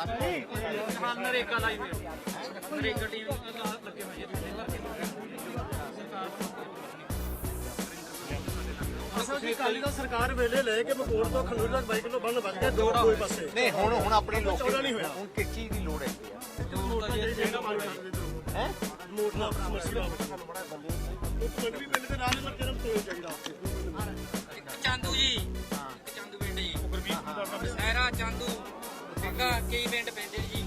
ਹਾਂ ਨਰੇਗਾ ਹੋਈ ਹੈ ਨਰੇਗਾ ਟੀਮ ਲੱਗੇ ਹੋਏ ਅਸਲ ਜੀ ਕਾਲੀ ਦਾ ਸਰਕਾਰ ਵੇਲੇ ਲੈ ਕੇ ਮਕੋੜ ਤੋਂ ਖੰਡੂਰ ਤੱਕ ਬਾਈਕ ਨੂੰ ਬੰਨ ਵੱਜ ਗਿਆ ਦੋ ਦੋਏ ਪਾਸੇ ਨਹੀਂ ਹੁਣ ਹੁਣ ਆਪਣੇ ਲੋਕ ਚੌੜਾ ਨਹੀਂ ਹੋਇਆ। ਹੁਣ ਕਿਸ ਚੀਜ਼ ਦੀ ਲੋੜ ਹੈ? ਹੈ ਮੋਟ ਨਾਲ ਸਮਰਸੀ ਦਾ ਉਹ ਕਈ ਪਿੰਡ ਪੈਂਦੇ ਜੀ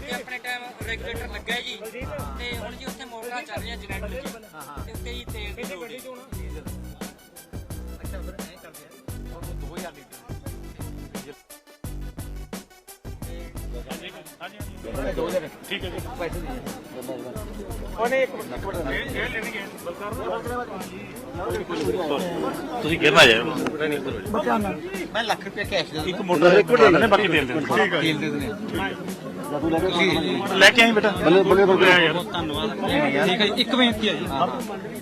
ਤੇ ਆਪਣੇ ਟਾਈਮ ਰੈਗੂਲੇਟਰ ਲੱਗਾ ਜੀ, ਤੇ ਹੁਣ ਜੀ ਉੱਥੇ ਮੋਟਰਾਂ ਚੱਲ ਰਹੀਆਂ ਜਨਰੇਟਰ ਜੀ ਤੇ ਉੱਤੇ ਜੀ ਤੇਲ ਦੀ ਲੋੜ ਜੀ ਤੁਸੀਂ ਗਿਰ ਨਾ ਜਾਓ ਮੈਂ ਲੱਖ ਰੁਪਏ ਕੈਸ਼ ਦੇ ਇੱਕ ਮੋਟਰ ਬਣਾ ਦੇਣੇ ਬਾਕੀ ਤੇਲ ਦੇ ਠੀਕ ਹੈ ਦੇ ਦੇਣੇ ਲੈ ਕੇ ਆਈ ਬੇਟਾ। ਬੱਲੇ ਬੱਲੇ ਬੱਲੇ। ਯਾਰ ਠੀਕ ਹੈ ਇੱਕ ਬੇਨਤੀ ਹੈ ਜੀ।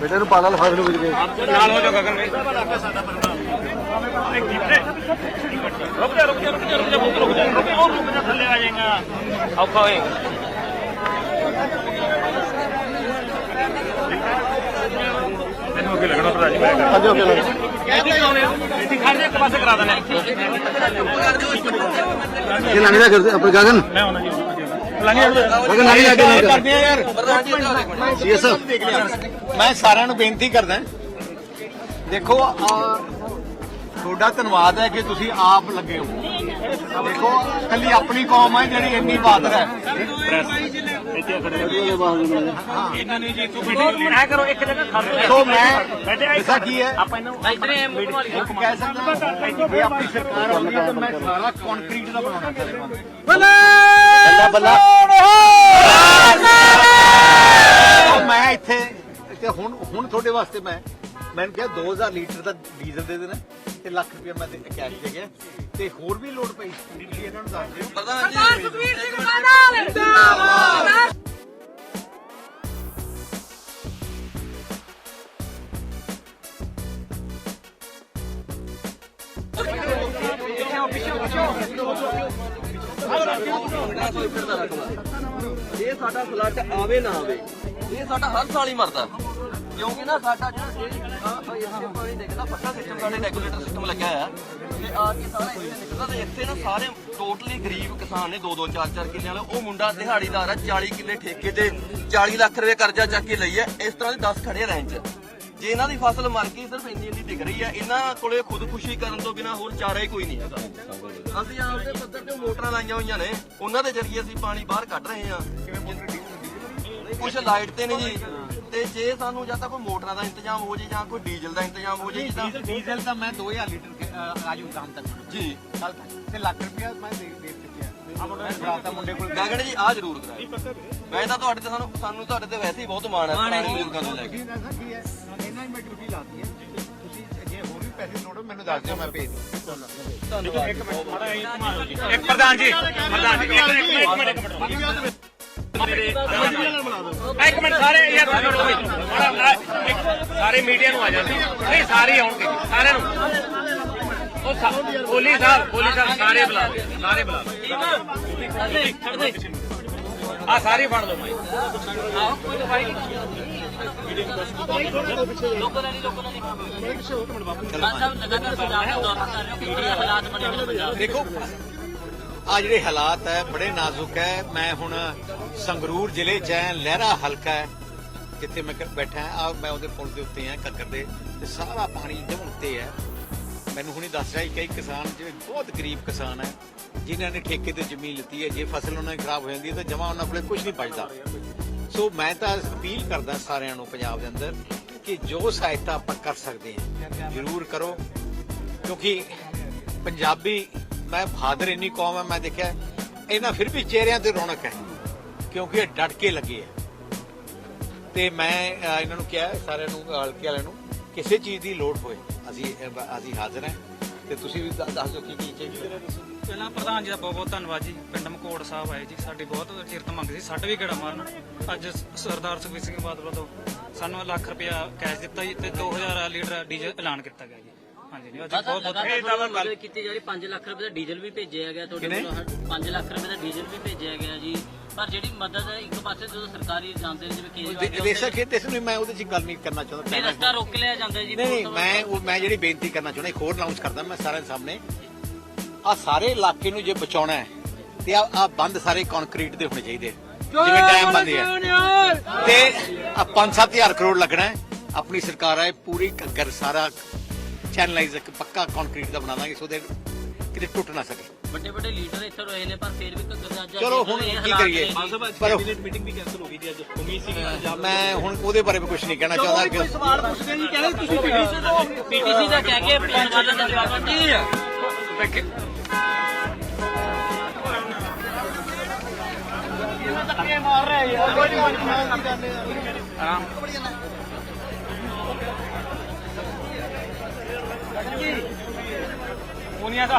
ਬੇਟੇ ਨੂੰ ਪਾਲਾ ਲਫਾਫੇ ਨੂੰ ਵਿਕ ਗਏ ਨਾਲ ਹੋ ਜਾ ਗਗਨ ਭਾਈ ਰੁਕ ਜਾ ਰੁਕ ਜਾ ਰੁਕ ਜਾ ਰੁਕ ਜਾ ਰੁਕ ਜਾ ਰੁਕ ਜਾ ਉਹ ਰੁਕ ਜਾ ਥੱਲੇ ਆ ਜਾਏਗਾ ਔਖਾ ਹੋਏਗਾ ਮੈਨੂੰ ਅੱਗੇ ਲੱਗਣਾ ਭਰਾ ਜੀ ਮੈਂ ਹਾਂਜੀ ਓਕੇ ਲੱਗ ਇੱਥੇ ਕਰਾਉਣੇ ਇੱਥੇ ਖੜ ਜਾ ਇੱਕ ਪਾਸੇ ਕਰਾ ਦੇਣਾ ਇਹ ਲੰਘਦਾ ਕਰਦੇ ਆਪਣੇ ਗਗਨ ਮੈਂ ਆਉਣਾ ਜੀ ਨਾਲ ਕਰਦੇ ਆ ਯਾਰ। ਸੀਐਸ ਮੈਂ ਸਾਰਿਆਂ ਨੂੰ ਬੇਨਤੀ ਕਰਦਾ। ਦੇਖੋ ਤੁਹਾਡਾ ਧੰਨਵਾਦ ਹੈ ਕਿ ਤੁਸੀਂ ਆਪ ਲੱਗੇ ਹੋ। ਦੇਖੋ ਕੱਲੀ ਆਪਣੀ ਕੌਮ ਹੈ ਜਿਹੜੀ ਇੰਨੀ ਬਹਾਦਰ ਹੈ। ਇਹਨਾਂ ਨੇ ਜੀ ਤੂੰ ਐ ਕਰੋ ਇੱਕ ਜਗ੍ਹਾ ਖੜ ਸੋ ਮੈਂ ਬੈਠੇ ਐਸਾ ਕੀ ਹੈ? ਆਪਾਂ ਇਹਨੂੰ ਇਧਰੇ ਮੂੰਹ ਵਾਲੀ ਇੱਕ ਕਹਿ ਸਕਦਾ ਜੇ ਆਪਣੀ ਸਰਕਾਰ ਆਉਂਦੀ ਹੈ ਤਾਂ ਮੈਂ ਸਾਰਾ ਕੰਕਰੀਟ ਦਾ ਬਣਾਉਣਾ। ਚਾਹੁੰਦਾ ਬੱਲਾ! ਬੱਲਾ। ਉਹ ਮੈਂ ਇੱਥੇ ਤੇ ਹੁਣ ਹੁਣ ਤੁਹਾਡੇ ਵਾਸਤੇ ਮੈਂ ਮੈਨੂੰ ਕਿਹਾ 2000 ਲੀਟਰ ਦਾ ਡੀਜ਼ਲ ਦੇ ਦੇਣਾ ਤੇ ਲੱਖ ਰੁਪਏ ਮੈਂ ਤੇ ਕੈਸ਼ ਦੇ ਗਿਆ ਤੇ ਹੋਰ ਵੀ ਲੋਡ ਪਈ ਤੁਸੀਂ ਇਹਨਾਂ ਨੂੰ ਦੱਸ ਦਿਓ। ਸਰਦਾਰ ਸੁਖਬੀਰ ਸਿੰਘ ਬਾਦਲ ਜਿੰਦਾਬਾਦ। ਇਹ ਸਾਡਾ ਫਲੱਡ ਆਵੇ ਨਾ ਆਵੇ ਇਹ ਸਾਡਾ ਹਰ ਸਾਲ ਹੀ ਮਰਦਾ, ਕਿਉਂਕਿ ਨਾ ਸਾਡਾ ਜਿਹੜਾ ਇਹ ਪਾਣੀ ਨਿਕਲਦਾ ਪੱਕਾ ਸਿਸਟਮ ਸਾਡੇ ਰੈਗੂਲੇਟਰ ਸਿਸਟਮ ਲੱਗਿਆ ਹੋਇਆ, ਤੇ ਆ ਕੇ ਸਾਰਾ ਇੱਥੇ ਨਿਕਲਦਾ, ਤੇ ਇੱਥੇ ਨਾ ਸਾਰੇ ਟੋਟਲੀ ਗਰੀਬ ਕਿਸਾਨ ਨੇ 2-2 4-4 ਕਿੱਲੇ ਵਾਲੇ, ਉਹ ਮੁੰਡਾ ਦਿਹਾੜੀਦਾਰ ਆ 40 ਕਿੱਲੇ ਠੇਕੇ ਤੇ 40 ਲੱਖ ਰੁਪਏ ਕਰਜ਼ਾ ਚੱਕ ਕੇ ਲਈ ਹੈ, ਇਸ ਤਰ੍ਹਾਂ ਦੇ 10 ਖੜੇ ਰਹਿਣ ਚ ਜੇ ਇਹਨਾਂ ਦੀ ਫਸਲ ਮਰ ਗਈ ਸਿਰਫ ਇੰਨੀ ਇੰਨੀ ਡਿੱਗ ਰਹੀ ਹੈ ਇਹਨਾਂ ਕੋਲੇ ਖੁਦਕੁਸ਼ੀ ਕਰਨ ਤੋਂ ਬਿਨਾ ਹੋਰ ਚਾਰਾ ਹੀ ਕੋਈ ਨਹੀਂ ਹੈਗਾ। ਅਸੀਂ ਆਪਦੇ ਪੱਧਰ ਤੇ ਮੋਟਰਾਂ ਲਾਈਆਂ ਹੋਈਆਂ ਨੇ ਉਹਨਾਂ ਦੇ ਜ਼ਰੀਏ ਅਸੀਂ ਪਾਣੀ ਬਾਹਰ ਕੱਢ ਰਹੇ ਹਾਂ। ਕੁਝ ਲਾਈਟ ਤੇ ਨੇ ਜੀ। ਤੇ ਜੇ ਸਾਨੂੰ ਜਾਂ ਤਾਂ ਕੋਈ ਮੋਟਰਾਂ ਦਾ ਇੰਤਜ਼ਾਮ ਹੋ ਜੇ ਜਾਂ ਕੋਈ ਡੀਜ਼ਲ ਦਾ ਇੰਤਜ਼ਾਮ ਹੋ ਜੇ ਜਿੱਦਾਂ ਡੀਜ਼ਲ ਤਾਂ ਮੈਂ 2000 ਲੀਟਰ ਆਜੂ ਸ਼ਾਮ ਤੱਕ ਜੀ। ਕੱਲ ਤੱਕ ਤੇ ਲੱਖ ਰੁਪਏ ਮੈਂ ਦੇ ਦੇ ਚੁੱਕਿਆ। ਮੈਂ ਬਰਾਤਾ ਮੁੰਡੇ ਕੋਲ ਗਗਨ ਜੀ ਆ ਜ਼ਰੂਰ ਕਰਾਏ ਵੈਸੇ ਤਾਂ ਤੁਹਾਡੇ ਤੇ ਸਾਨੂੰ ਸਾਨੂੰ ਤੁਹਾਡੇ ਤੇ ਵੈਸੇ ਹੀ ਬਹੁਤ ਮਾਣ ਹੈ ਪੁਰਾਣੇ ਬਜ਼ੁਰਗਾਂ ਤੋਂ ਲੈ ਕੇ। ਤੁਸੀਂ ਦੱਸੋ ਕੀ ਹੈ? ਇਹਨਾਂ ਹੀ ਮੈਂ ਡਿਊਟੀ ਲਾਤੀ ਹੈ। ਤੁਸੀਂ ਜੇ ਹੋਰ ਵੀ ਪੈਸੇ ਲੋੜ ਹੋ ਮੈਨੂੰ ਦੱਸ ਦਿਓ ਮੈਂ ਭੇਜ ਦੂੰਗਾ ਇੱਕ ਪ੍ਰਧਾਨ ਜੀ ਪ੍ਰਧਾਨ ਜੀ ਇੱਕ ਮਿੰਟ ਇੱਕ ਮਿੰਟ ਇੱਕ ਮਿੰਟ। ਇੱਕ ਮਿੰਟ ਸਾਰੇ ਯਾਰ ਮੀਡੀਆ ਨੂੰ ਆ ਜਾਂਦੇ ਨਹੀਂ ਸਾਰੇ ਆਉਣਗੇ ਸਾਰਿਆਂ ਨੂੰ। ਉਹ ਬੋਲੀ ਸਾਹਿਬ ਬੋਲੀ ਸਾਹਿਬ ਸਾਰੇ ਬੁਲਾ ਸਾਰੇ ਬੁਲਾ ਆ ਸਾਰੇ ਫੜ ਲਓ ਭਾਈ ਲੋਕਾਂ ਨੇ ਲੋਕਾਂ ਨੇ ਸਾਹਿਬ ਲਗਾਤਾਰ ਪੰਜਾਬ ਦਾ ਦੌਰਾ ਕਰ ਰਹੇ ਹੋ। ਕਿ ਹਾਲਾਤ ਬਣੇ ਹੋਏ ਨੇ ਪੰਜਾਬ ਦੇ? ਦੇਖੋ, ਆ ਜਿਹੜੇ ਹਾਲਾਤ ਹੈ, ਬੜੇ ਨਾਜ਼ੁਕ ਹੈ। ਮੈਂ ਹੁਣ ਸੰਗਰੂਰ ਜ਼ਿਲ੍ਹੇ ਚ ਹੈ, ਲਹਿਰਾ ਹਲਕਾ ਹੈ, ਜਿੱਥੇ ਮੈਂ ਕ- ਬੈਠਾ ਆ ਮੈਂ ਉਹਦੇ ਪੁਲ ਦੇ ਉੱਤੇ ਆ ਕੱਕਰ ਦੇ। ਤੇ ਸਾਰਾ ਪਾਣੀ ਜਮ ਉੱਤੇ ਹੈ। ਮੈਨੂੰ ਹੁਣੀ ਦੱਸ ਰਿਹਾ ਸੀ ਕਈ ਕਿਸਾਨ ਜਿਹੜੇ ਬਹੁਤ ਗਰੀਬ ਕਿਸਾਨ ਹੈ, ਜਿਨ੍ਹਾਂ ਨੇ ਠੇਕੇ ਤੇ ਜ਼ਮੀਨ ਲਿੱਤੀ ਹੈ, ਜੇ ਫਸਲ ਉਹਨਾਂ ਦੀ ਖਰਾਬ ਹੋ ਜਾਂਦੀ ਹੈ ਤਾਂ ਜਮਾ ਉਹਨਾਂ ਕੋਲੇ ਕੁਝ ਨਹੀਂ ਬਚਦਾ। ਸੋ ਮੈਂ ਤਾਂ ਅਪੀਲ ਕਰਦਾ ਸਾਰਿਆਂ ਨੂੰ ਪੰਜਾਬ ਦੇ ਅੰਦਰ ਕਿ ਜੋ ਸਹਾਇਤਾ ਆਪਾਂ ਕਰ ਸਕਦੇ ਹਾਂ, ਜ਼ਰੂਰ ਕਰੋ। ਕਿਉਂਕਿ ਪੰਜਾਬੀ, ਮੈਂ ਫਾਦਰ ਇੰਨੀ ਕੌਮ ਹੈ, ਮੈਂ ਦੇਖਿਆ ਇਹਨਾਂ ਫਿਰ ਵੀ ਚਿਹਰਿਆਂ ਤੇ ਰੌਣਕ ਹੈ, ਕਿਉਂਕਿ ਇਹ ਡਟ ਕੇ ਲੱਗੇ ਹੈ। ਤੇ ਮੈਂ ਇਹਨਾਂ ਨੂੰ ਕਿਹਾ, ਸਾਰਿਆਂ ਨੂੰ ਹਲਕੇ ਵਾਲਿਆਂ ਨੂੰ ਕਿਸੇ ਚੀਜ਼ ਦੀ ਲੋੜ ਹੋਏ। ਅਸੀਂ ਅਸੀਂ ਹਾਜ਼ਰ ਹਾਂ। ਤੇ ਤੁਸੀਂ ਵੀ ਦੱਸ ਦਿਓ ਕੀ ਕੀ ਚਾਹੀਦਾ। ਪਹਿਲਾਂ ਪ੍ਰਧਾਨ ਜੀ ਦਾ ਬਹੁਤ ਬਹੁਤ ਧੰਨਵਾਦ ਜੀ। ਪਿੰਡ ਮਕੋੜ ਸਾਹਿਬ ਆਏ ਜੀ। ਸਾਡੀ ਬਹੁਤ ਚਿਰ ਤੋਂ ਮੰਗ ਸੀ। ਸੱਟ ਵੀ ਗੇੜਾ ਮਾਰਨ। ਅੱਜ ਸਰਦਾਰ ਸੁਖਬੀਰ ਸਿੰਘ ਬਾਦਲ ਵੱਲੋਂ ਸਾਨੂੰ ਲੱਖ ਰੁਪਇਆ ਕੈਸ਼ ਦਿੱਤਾ ਜੀ ਤੇ 2000 ਲੀਟਰ ਡੀਜ਼ਲ ਐਲਾਨ ਕੀਤਾ ਗਿਆ ਜੀ। ਹਾਂਜੀ ਜੀ ਅੱਜ ਬਹੁਤ ਬਹੁਤ ਮਦਦ ਕੀਤੀ ਜਾ ਰਹੀ। 5 ਲੱਖ ਰੁਪਏ ਦਾ ਡੀਜ਼ਲ ਵੀ ਭੇਜਿਆ ਗਿਆ। ਤੁਹਾਡੇ? ਵੱਲੋਂ 5 ਲੱਖ ਰੁਪਏ ਦਾ ਡੀਜ਼ਲ ਵੀ ਭੇਜਿਆ ਗਿਆ ਜੀ। ਪਰ ਜਿਹੜੀ ਮਦਦ ਇੱਕ ਪਾਸੇ ਜਦੋਂ ਸਰਕਾਰੀ ਜਾਂਦੇ ਨੇ ਜਿਵੇਂ ਕੇਜਰੀਵਾਲ ਰੇਸਾ ਖੇਤ ਇਸ ਨੂੰ ਮੈਂ ਉਹਦੇ 'ਚ ਗੱਲ ਨਹੀਂ ਕਰਨਾ ਚਾਹੁੰਦਾ ਇਹ ਰਸਤਾ ਰੋਕ ਲਿਆ ਜਾਂਦਾ ਜੀ ਨਹੀਂ ਨਹੀਂ ਮੈਂ ਉਹ ਮੈਂ ਜਿਹੜੀ ਬੇਨਤੀ ਕਰਨਾ ਚਾਹੁੰਦਾ ਇੱਕ ਹੋਰ ਅਨਾਉਂਸ ਕਰਦਾ ਮੈਂ ਸਾਰਿਆਂ ਦੇ ਸਾਹਮਣੇ। ਆ ਸਾਰੇ ਇਲਾਕੇ ਨੂੰ ਜੇ ਬਚਾਉਣਾ ਹੈ ਤੇ ਆ ਆ ਬੰਦ ਸਾਰੇ ਕੰਕਰੀਟ ਦੇ ਹੋਣੇ ਚਾਹੀਦੇ। ਜਿਵੇਂ ਡੈਮ ਬੰਦੇ ਆ। ਤੇ ਆ 5-7000 ਕਰੋੜ ਲੱਗਣਾ ਹੈ ਆਪਣੀ ਸਰਕਾਰ ਹੈ ਪੂਰੀ ਘੱਗਰ ਸਾਰਾ ਚੈਨਲਾਈਜ਼ ਇੱਕ ਪੱਕਾ ਕੰਕਰੀਟ ਦਾ ਬਣਾ ਦਾਂਗੇ ਸੋ ਦੇ ਕਿਤੇ ਟੁੱਟ ਨਾ ਸਕੇ। ਵੱਡੇ ਵੱਡੇ ਲੀਡਰ ਇੱਥੇ ਰਹੇ ਨੇ ਪਰ ਫਿਰ ਵੀ ਘੱਗਰ ਦਾ ਅੱਜ ਚਲੋ ਹੁਣ ਕੀ ਕਰੀਏ? ਪਰ ਮੀਟਿੰਗ ਵੀ ਕੈਨਸਲ ਹੋ ਗਈ ਜੀ ਅੱਜ। ਉਮੀਦ ਸੀ ਮੈਂ ਹੁਣ ਉਹਦੇ ਬਾਰੇ ਵੀ ਕੁਝ ਨਹੀਂ ਕਹਿਣਾ ਚਾਹੁੰਦਾ ਕਿ ਸਵਾਲ ਪੁੱਛਦੇ ਜੀ ਕਹਿੰਦੇ ਤੁਸੀਂ ਪੀਡੀਸੀ ਤੋਂ ਪੀਟੀਸੀ ਦਾ ਕਹਿ ਕੇ ਪੰਚਾਇਤ ਦਾ ਜਵਾਬ ਜੀ ਪੂਨੀਆਂ ਦਾ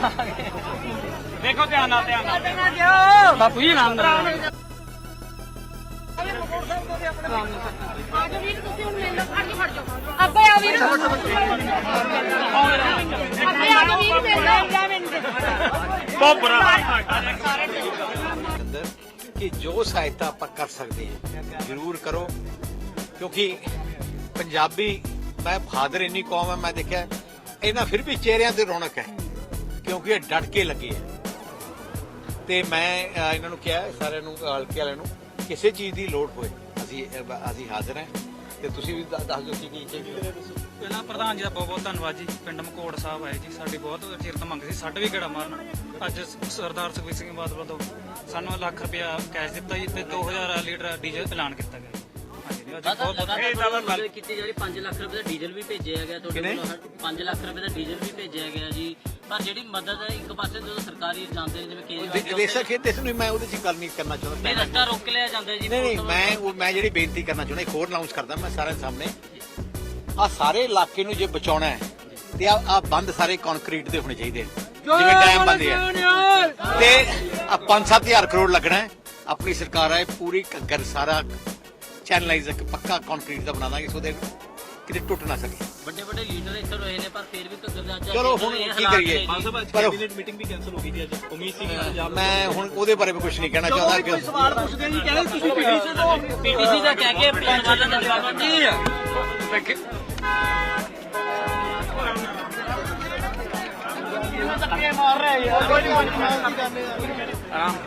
ਦੇਖੋ ਧਿਆਨ ਨਾਲ ਧਿਆਨ ਨਾਲ। ਬਾਪੂ ਜੀ, ਨਾਮ ਨਾਲ ਅੱਬੇ ਆ ਵੀਰ ਅੱਬੇ ਆ ਵੀਰ ਮੇਰੇ ਨਾਲ ਕਿ ਜੋ ਸਹਾਇਤਾ ਆਪਾਂ ਕਰ ਸਕਦੇ ਹਾਂ, ਜ਼ਰੂਰ ਕਰੋ। ਕਿਉਂਕਿ ਪੰਜਾਬੀ, ਮੈਂ ਫਾਦਰ ਇੰਨੀ ਕੌਮ ਹੈ ਮੈਂ ਦੇਖਿਆ, ਇਹਨਾਂ ਫਿਰ ਵੀ ਚਿਹਰਿਆਂ ਤੇ ਰੌਣਕ ਹੈ। ਕਿਉਂਕਿ ਇਹ ਡਟ ਕੇ ਲੱਗੇ ਹੈ ਤੇ ਮੈਂ ਇਹਨਾਂ ਨੂੰ ਕਿਹਾ ਸਾਰਿਆਂ ਨੂੰ ਹਲਕੇ ਵਾਲਿਆਂ ਨੂੰ ਕਿਸੇ ਚੀਜ਼ ਦੀ ਲੋੜ ਹੋਏ। ਅਸੀਂ ਅਸੀਂ ਹਾਜ਼ਰ ਹਾਂ। ਤੇ ਤੁਸੀਂ ਵੀ ਦੱਸ ਦਿਓ ਕੀ ਕੀ ਚਾਹੀਦਾ ਪਹਿਲਾਂ ਪ੍ਰਧਾਨ ਜੀ ਦਾ ਬਹੁਤ ਬਹੁਤ ਧੰਨਵਾਦ ਜੀ। ਪਿੰਡ ਮਕੋੜ ਸਾਹਿਬ ਆਏ ਜੀ। ਸਾਡੀ ਬਹੁਤ ਚਿਰ ਤੋਂ ਮੰਗ ਸੀ ਸੱਟ ਵੀ ਗੇੜਾ ਮਾਰਨ। ਅੱਜ ਸਰਦਾਰ ਸੁਖਬੀਰ ਸਿੰਘ ਬਾਦਲ ਵੱਲੋਂ ਸਾਨੂੰ ਲੱਖ ਰੁਪਇਆ ਕੈਸ਼ ਦਿੱਤਾ ਜੀ ਤੇ 2000 ਲੀਟਰ ਡੀਜ਼ਲ ਐਲਾਨ ਕੀਤਾ ਗਿਆ ਕੀਤੀ ਜਾ ਰਹੀ 5 ਲੱਖ ਰੁਪਏ ਦਾ ਡੀਜ਼ਲ ਵੀ ਭੇਜਿਆ ਗਿਆ ਤੁਹਾਡੇ? ਵੱਲੋਂ 5 ਲੱਖ ਰੁਪਏ ਦਾ ਡੀਜ਼ਲ ਵੀ ਭੇਜਿਆ ਗਿਆ ਜੀ। ਪਰ ਜਿਹੜੀ ਮਦਦ ਹੈ ਇੱਕ ਪਾਸੇ ਜਦੋਂ ਸਰਕਾਰੀ ਜਾਂਦੇ ਨੇ ਜਿਵੇਂ ਕੇਜਰੀਵਾਲ ਰੇਸਾ ਖੇਤ ਇਸ ਨੂੰ ਮੈਂ ਉਹਦੇ 'ਚ ਗੱਲ ਨਹੀਂ ਕਰਨਾ ਚਾਹੁੰਦਾ ਇਹ ਰਸਤਾ ਰੋਕ ਲਿਆ ਜਾਂਦਾ ਜੀ ਨਹੀਂ ਨਹੀਂ ਮੈਂ ਉਹ ਮੈਂ ਜਿਹੜੀ ਬੇਨਤੀ ਕਰਨਾ ਚਾਹੁੰਦਾ ਇੱਕ ਹੋਰ ਅਨਾਉਂਸ ਕਰਦਾ ਮੈਂ ਸਾਰਿਆਂ ਸਾਹਮਣੇ। ਆ ਸਾਰੇ ਇਲਾਕੇ ਨੂੰ ਜੇ ਬਚਾਉਣਾ ਹੈ ਤੇ ਆ ਆ ਬੰਦ ਸਾਰੇ ਕੰਕਰੀਟ ਦੇ ਹੋਣੇ ਚਾਹੀਦੇ। ਜਿਵੇਂ ਡੈਮ ਬੰਦੇ ਆ। ਤੇ ਆ 5-7000 ਕਰੋੜ ਲੱਗਣਾ ਹੈ। ਆਪਣੀ ਸਰਕਾਰ ਹੈ ਪੂਰੀ ਘੱਗਰ ਸਾਰਾ ਚੈਨਲਾਈਜ਼ ਇੱਕ ਪੱਕਾ ਕੰਕਰੀਟ ਦਾ ਬਣਾ ਦਾਂਗੇ ਸੋ ਦੇ ਕਿਤੇ ਟੁੱਟ ਨਾ ਸਕੇ। ਵੱਡੇ ਵੱਡੇ ਲੀਡਰ ਇੱਥੇ ਰਹੇ ਨੇ ਪਰ ਫਿਰ ਵੀ ਅੱਜ ਚਲੋ ਹੁਣ ਕੀ ਕਰੀਏ? ਪਰ ਮੀਟਿੰਗ ਵੀ ਕੈਨਸਲ ਹੋ ਗਈ ਜੀ ਅੱਜ। ਉਮੀਦ ਸੀ ਮੈਂ ਹੁਣ ਉਹਦੇ ਬਾਰੇ ਵੀ ਕੁਝ ਨਹੀਂ ਕਹਿਣਾ ਚਾਹੁੰਦਾ ਕਿ ਸਵਾਲ ਪੁੱਛਦੇ ਜੀ ਕਹਿੰਦੇ ਤੁਸੀਂ ਪੀਡੀਸੀ ਤੋਂ ਪੀਟੀਸੀ ਦਾ ਕਹਿ ਕੇ ਪੰਚਾਇਤ ਦਾ ਜਵਾਬ ਜੀ ਧੱਕੇ ਮਾਰ ਰਹੇ ਆ?